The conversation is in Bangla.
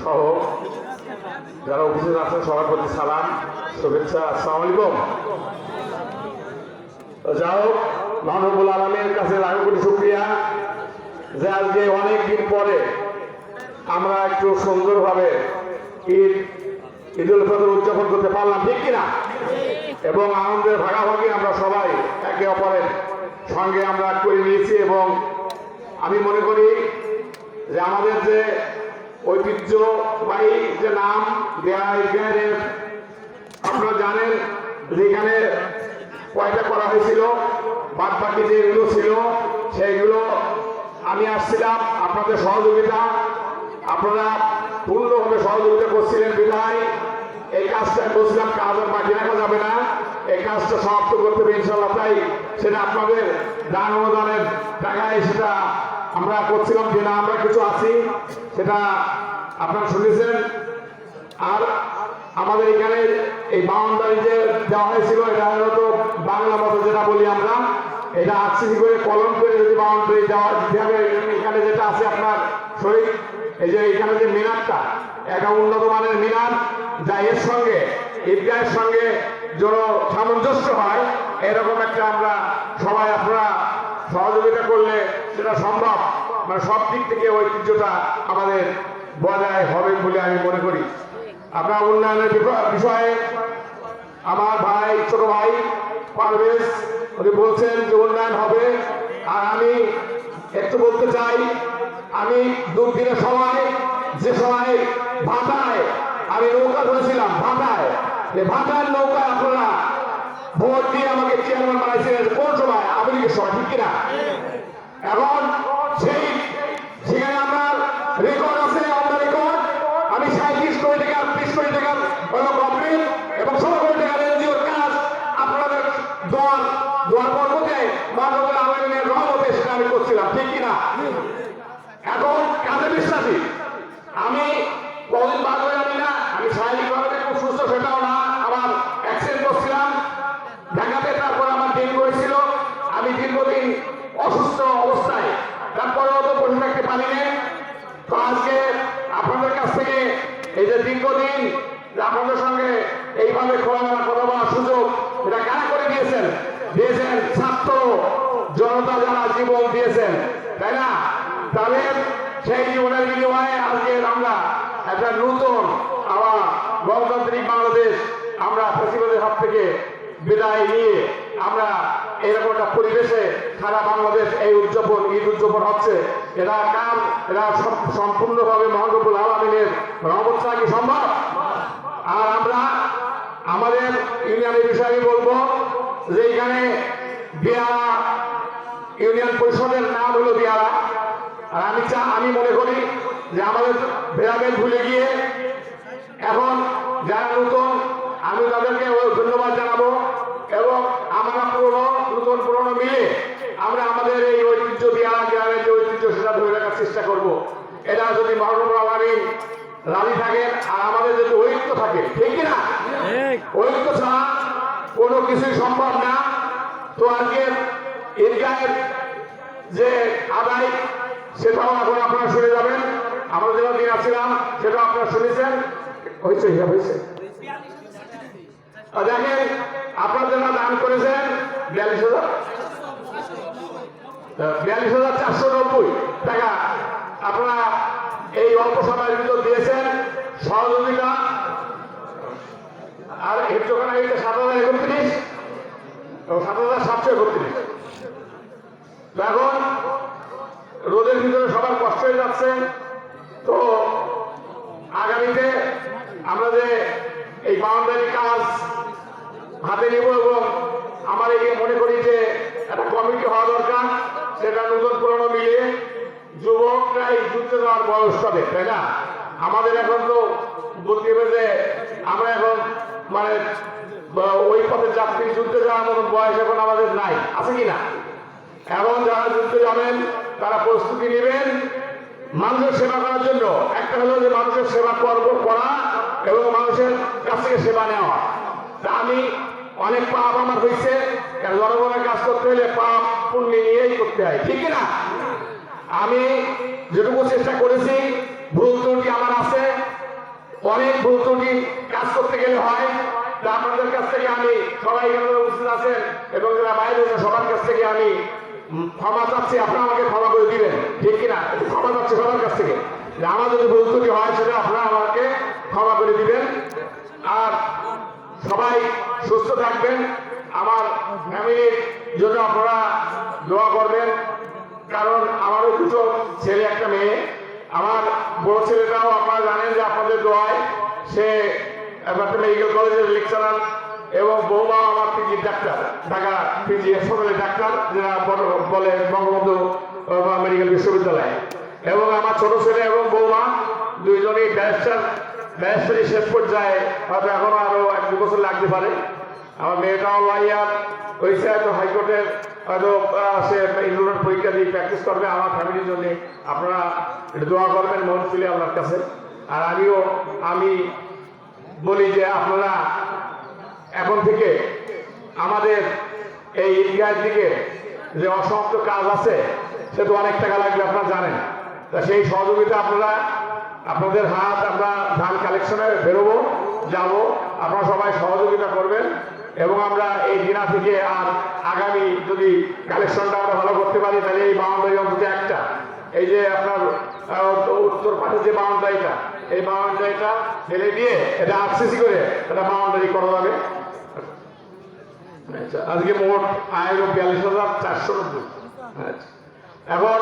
সহ যারা উপস্থিত আছেন সবার প্রতি সালাম, শুভেচ্ছা, আসসালামু আলাইকুম। যাই হোক আলমের কাছে লাখ কোটি শুক্রিয়া যে আজকে অনেক দিন পরে আমরা একটু সুন্দরভাবে ঈদ ঈদ উল ফিতর উদযাপন করতে পারলাম, ঠিক কিনা? এবং আনন্দের ভাগাভাগি আমরা সবাই একে অপরের সঙ্গে আমরা করে নিয়েছি এবং আমি মনে করি যে আমাদের যে ঐতিহ্যবাহী যে নাম আপনারা জানেন যেখানে কয়টা করা হয়েছিল বাদ বাকি যেগুলো ছিল, সেইগুলো আমি আসছিলাম আপনাদের সহযোগিতা, আপনারা পূর্ণভাবে সহযোগিতা করছিলেন বিধায় এই কাজটা করছিলাম, কাজ আর বাকি রাখা যাবে না। এই কাজটা সমাপ্ত করতে হবে ইনশাল্লাহ তাই সেটা আপনাদের দান অনুদানের টাকায় সেটা আমরা করছিলাম যে না, আমরা কিছু আছি, সেটা আপনারা শুনেছেন। আর আমাদের এখানে এই বাউন্ডারি যে দেওয়া হয়েছিল, এটা হয়তো বাংলা মতো যেটা বলি আমরা, এটা আকসিসি করে? কলম করে যদি বাউন্ডারি দেওয়া হবে এখানে যেটা আছে আপনার শরীর, এই যে এখানে যে মিনারটা একটা উন্নত মানের মিনার, যা এর সঙ্গে ঈদগাহের সঙ্গে যেন সামঞ্জস্য হয়, এরকম একটা আমরা সবাই আপনারা সহযোগিতা করলে সেটা সম্ভব। মানে সব দিক থেকে ঐতিহ্যটা আমাদের বজায় হবে বলে আমি মনে করি। আপনার উন্নয়নের বিষয়ে আমার ভাই, ছোট ভাই, পারভেজ, উনি বলছেন যে উন্নয়ন হবে। আর আমি একটু বলতে চাই, আমি দুর্দিনের সময়, যে সময় ভাটায়, আমি নৌকা ধরেছিলাম ভাটায়। ভাটার নৌকায় আপনারা ভোট দিয়ে আমাকে চেয়ারম্যান বানাইছিলেন কোন সময় ঠিক কিনা? এখন সেই সেখানে আমার রেকর্ড আছে আমার রেকর্ড আমি সাঁত্রিশ কোটি টাকা, ত্রিশ কোটি টাকার হলো এবং ষোলো কোটি টাকার এনজিওর কাজ। আপনাদের দোয়ার দোয়ার পর্বতে মানবের আবেদনের রহমতে সেটা আমি করছিলাম, ঠিক কিনা? এখন কাজে বিশ্বাসী আমি কদিন বাদ হয়ে জানি না আমি শারীরিকভাবে যে খুব সুস্থ সেটাও না আবার অ্যাক্সিডেন্ট করছিলাম ঢাকাতে তারপর আমার দিন করেছিল আমি দীর্ঘদিন অসুস্থ অবস্থায় তারপরেও তো বসে থাকতে পারিনি তো আজকে আপনাদের কাছ থেকে এই যে দীর্ঘদিন আপনাদের সঙ্গে এইভাবে খোলামেলা কথা বলার সুযোগ, এটা কারা করে দিয়েছেন? দিয়েছেন ছাত্র জনতা যারা জীবন দিয়েছেন, তাই না? তাদের সেই জীবনের বিনিময়ে আজকে আমরা একটা নতুন, আবার গণতান্ত্রিক বাংলাদেশ আমরা ফেসিবাদের হাত থেকে বিদায় নিয়ে আমরা এরকম একটা পরিবেশে সারা বাংলাদেশ এই উদযাপন, ঈদ উদযাপন হচ্ছে। এরা কাম সম- সম্পূর্ণভাবে মহানবুল আলমিনের রহমত কি সম্ভব? আর আমরা আমাদের ইউনিয়নের বিষয়ে বলব যে এখানে বিয়ারা ইউনিয়ন পরিষদের নাম হলো বিয়ারা আর আমি চা, আমি মনে করি যে আমাদের ভেদাভেদ ভুলে গিয়ে এখন যারা নতুন আমি তাদেরকে ধন্যবাদ জানাব এবং আমরা পুরনো নতুন পুরনো মিলে আমরা আমাদের এই ঐতিহ্য বিহার গ্রামের যে ঐতিহ্য সেটা ধরে রাখার চেষ্টা করব। এটা যদি আলমী রাজি থাকেন আর আমাদের যদি ঐক্য থাকে ঠিক কিনা? ঐক্য ছাড়া কোনো কিছুই সম্ভব না। তো আজকে ঈদগাহের যে আদায় সেটাও এখন আপনারা শুনে যাবেন। আমরা যেটা দিন আসছিলাম সেটাও আপনারা শুনেছেন। হয়েছে হিসাব হয়েছে। দেখেন আপনারা যারা দান করেছেন বিয়াল্লিশ হাজার? বিয়াল্লিশ হাজার চারশো নব্বই টাকা। আপনারা এই অল্প সময়ের ভিতর দিয়েছেন সহযোগিতা। আর যখন এইটা সাত হাজার একত্রিশ সাত হাজার সাতশো একত্রিশ। এখন রোদের ভিতরে সবার কষ্ট হয়ে যাচ্ছে। তো আগামীতে আমরা যে এই বাউন্ডারি কাজ হাতে নিব এবং আমার এই মনে করি যে একটা কমিটি হওয়া দরকার, সেটা নতুন পুরনো মিলে যুবকরাই যুদ্ধে যাওয়ার বয়স হবে তাই না? আমাদের এখন তো বলতে হবে যে আমরা এখন মানে ওই পথে যাত্রী যুদ্ধে যাওয়ার মতন বয়স এখন আমাদের নাই। আছে কি না? এখন যারা যুদ্ধে যাবেন, তারা প্রস্তুতি নেবেন মানুষের সেবা করার জন্য। একটা হলো যে মানুষের সেবা করব করা এবং মানুষের কাছ থেকে সেবা নেওয়া। তা আমি অনেক পাপ আমার হয়েছে জনগণের কাজ করতে হলে পাপ পুণ্য নিয়েই করতে হয়। ঠিক না? আমি যেটুকু চেষ্টা করেছি, ভুল ত্রুটি আমার আছে। অনেক ভুল ত্রুটি কাজ করতে গেলে হয়, তা আপনাদের কাছ থেকে আমি সবাই এখানে উপস্থিত আছেন এবং যারা বাইরে সবার কাছ থেকে আমি ক্ষমা চাচ্ছি। আপনারা আমাকে ক্ষমা করে দিবেন, ঠিক কিনা? ক্ষমা চাচ্ছি সবার কাছ থেকে। যে আমার যদি ভুল ত্রুটি হয়, সেটা আপনারা আমাকে ক্ষমা করে দিবেন। আর সবাই সুস্থ থাকবেন। আমার ফ্যামিলির জন্য আপনারা দোয়া করবেন। কারণ আমারও দুটো ছেলে, একটা মেয়ে। আমার বড় ছেলেটাও আপনারা জানেন যে আপনাদের দোয়ায় সে একটা মেডিকেল কলেজের লেকচারার এবং বৌমা আমার পিজি ডাক্তার ঢাকা পিজি হাসপাতালের ডাক্তার যারা বলে বঙ্গবন্ধু মেডিকেল বিশ্ববিদ্যালয়। এবং আমার ছোট ছেলে এবং বৌমা দুইজনই ব্যারিস্টার, ব্যারিস্টারি শেষ পর্যায়ে হয়তো এখনও আরও এক দু বছর লাগতে পারে। আমার মেয়েটাও লাইয়ার হয়েছে হয়তো হাইকোর্টের হয়তো সে ইন্টারনেট পরীক্ষা দিয়ে প্র্যাকটিস করবে, আমার ফ্যামিলির জন্য। আপনারা দোয়া করবেন মন খুলে আপনার কাছে। আর আমিও, আমি বলি যে আপনারা এখন থেকে আমাদের এই ঈদগাহের দিকে যে অসমাপ্ত কাজ আছে, সে তো অনেক টাকা লাগবে, আপনারা জানেন। তা সেই সহযোগিতা আপনারা, আপনাদের হাত আমরা ধান কালেকশনে বেরোবো, যাব। আপনারা সবাই সহযোগিতা করবেন। এবং আমরা এই দিনা থেকে আর আগামী যদি কালেকশনটা আমরা ভালো করতে পারি, তাহলে এই বাউন্ডারি অন্তত একটা। এই যে আপনার উত্তর পাশে যে বাউন্ডারিটা এই বাউন্ডারিটা ফেলে দিয়ে এটা আরসিসি করে এটা বাউন্ডারি করা যাবে। আচ্ছা আজকে মোট আয় বিয়াল্লিশ হাজার চারশো নব্বই। আচ্ছা এখন